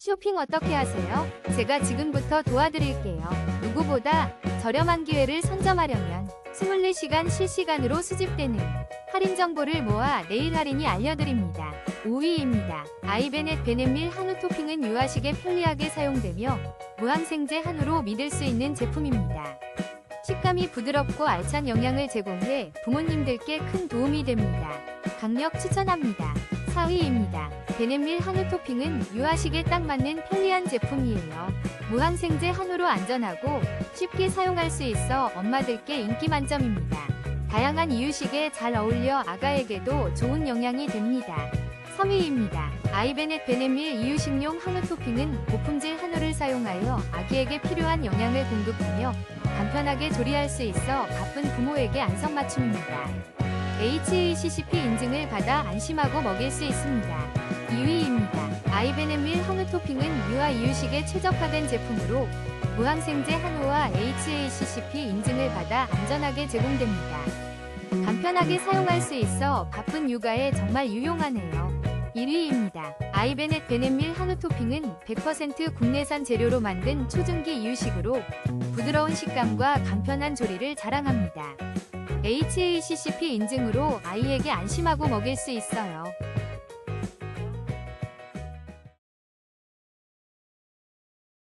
쇼핑 어떻게 하세요? 제가 지금부터 도와드릴게요. 누구보다 저렴한 기회를 선점하려면 24시간 실시간으로 수집되는 할인 정보를 모아 내일 할인이 알려드립니다. 5위입니다. 아이베넷 베넷밀 한우 토핑은 유아식에 편리하게 사용되며 무항생제 한우로 믿을 수 있는 제품입니다. 식감이 부드럽고 알찬 영양을 제공해 부모님들께 큰 도움이 됩니다. 강력 추천합니다. 4위입니다. 베넷밀 한우 토핑은 유아식에 딱 맞는 편리한 제품이에요. 무항생제 한우로 안전하고 쉽게 사용할 수 있어 엄마들께 인기 만점입니다. 다양한 이유식에 잘 어울려 아가에게도 좋은 영양이 됩니다. 3위입니다. 아이베넷 베넷밀 이유식용 한우 토핑은 고품질 한우를 사용하여 아기에게 필요한 영양을 공급하며 간편하게 조리할 수 있어 바쁜 부모에게 안성맞춤입니다. HACCP 인증을 받아 안심하고 먹일 수 있습니다. 2위입니다. 아이베넷밀 한우 토핑은 유아 이유식에 최적화된 제품으로 무항생제 한우와 HACCP 인증을 받아 안전하게 제공됩니다. 간편하게 사용할 수 있어 바쁜 육아에 정말 유용하네요. 1위입니다. 아이베넷 베넷밀 한우 토핑은 100% 국내산 재료로 만든 초중기 이유식으로 부드러운 식감과 간편한 조리를 자랑합니다. HACCP 인증으로 아이에게 안심하고 먹일 수 있어요.